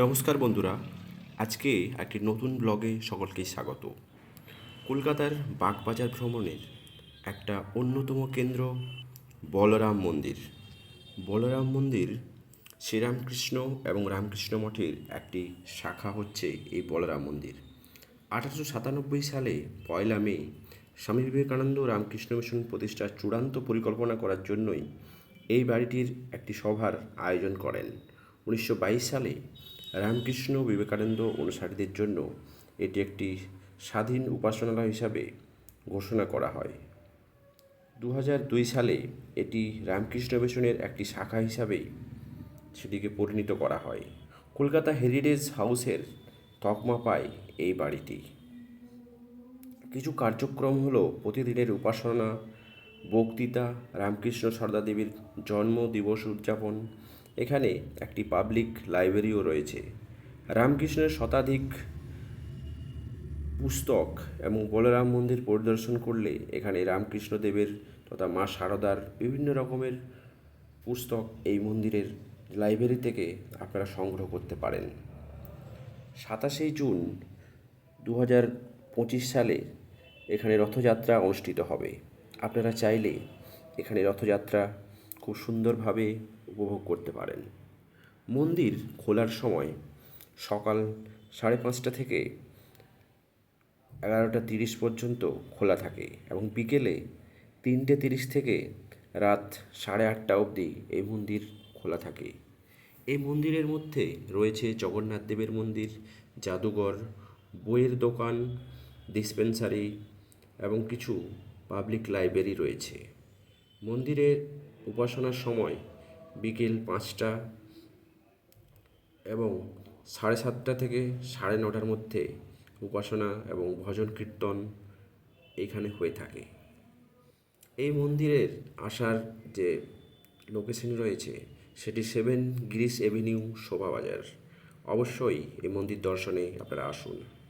নমস্কার বন্ধুরা, আজকে একটি নতুন ব্লগে সকলকে স্বাগত। কলকাতার বাগবাজার ভ্রমণের একটা অন্যতম কেন্দ্র বলরাম মন্দির। বলরাম মন্দির শ্রীরামকৃষ্ণ এবং রামকৃষ্ণ মঠের একটি শাখা হচ্ছে এই বলরাম মন্দির। আঠারোশো সাতানব্বই সালে পয়লা মে স্বামী বিবেকানন্দ রামকৃষ্ণ মিশন প্রতিষ্ঠার চূড়ান্ত পরিকল্পনা করার জন্যই এই বাড়িটির একটি সভার আয়োজন করেন। উনিশশো বাইশ সালে রামকৃষ্ণ বিবেকানন্দ অনুসারীদের জন্য এটি একটি স্বাধীন উপাসনালয় হিসাবে ঘোষণা করা হয়। দু দুই সালে এটি রামকৃষ্ণ মিশনের একটি শাখা হিসাবে সেটিকে পরিণত করা হয়। কলকাতা হেরিটেজ হাউসের তকমা পায় এই বাড়িটি। কিছু কার্যক্রম হলো প্রতিদিনের উপাসনা, বক্তৃতা, রামকৃষ্ণ সারদা দেবীর জন্ম দিবস উদযাপন এখানে একটি পাবলিক লাইব্রেরিও রয়েছে। রামকৃষ্ণের শতাধিক পুস্তক এবং বলরাম মন্দির পরিদর্শন করলে এখানে রামকৃষ্ণ দেবের তথা মা শারদার বিভিন্ন রকমের পুস্তক এই মন্দিরের লাইব্রেরি থেকে আপনারা সংগ্রহ করতে পারেন। সাতাশে জুন দু হাজার পঁচিশ সালে এখানে রথযাত্রা অনুষ্ঠিত হবে। আপনারা চাইলে এখানে রথযাত্রা খুব সুন্দরভাবে উপভোগ করতে পারেন। মন্দির খোলার সময় সকাল সাড়ে পাঁচটা থেকে এগারোটা তিরিশ পর্যন্ত খোলা থাকে এবং বিকেলে তিনটে তিরিশ থেকে রাত সাড়ে আটটা অবধি এই মন্দির খোলা থাকে। এই মন্দিরের মধ্যে রয়েছে জগন্নাথ দেবের মন্দির, জাদুঘর, বইয়ের দোকান ডিসপেন্সারি এবং কিছু পাবলিক লাইব্রেরি রয়েছে। মন্দিরের উপাসনার সময় বিকেল পাঁচটা এবং সাড়ে সাতটা থেকে সাড়ে নটার মধ্যে উপাসনা এবং ভজন কীর্তন এখানে হয়ে থাকে। এই মন্দিরের আসার যে লোকেশন রয়েছে, সেটি সেভেন গ্রিস এভিনিউ শোভাবাজার। অবশ্যই এই মন্দির দর্শনে আপনারা আসুন।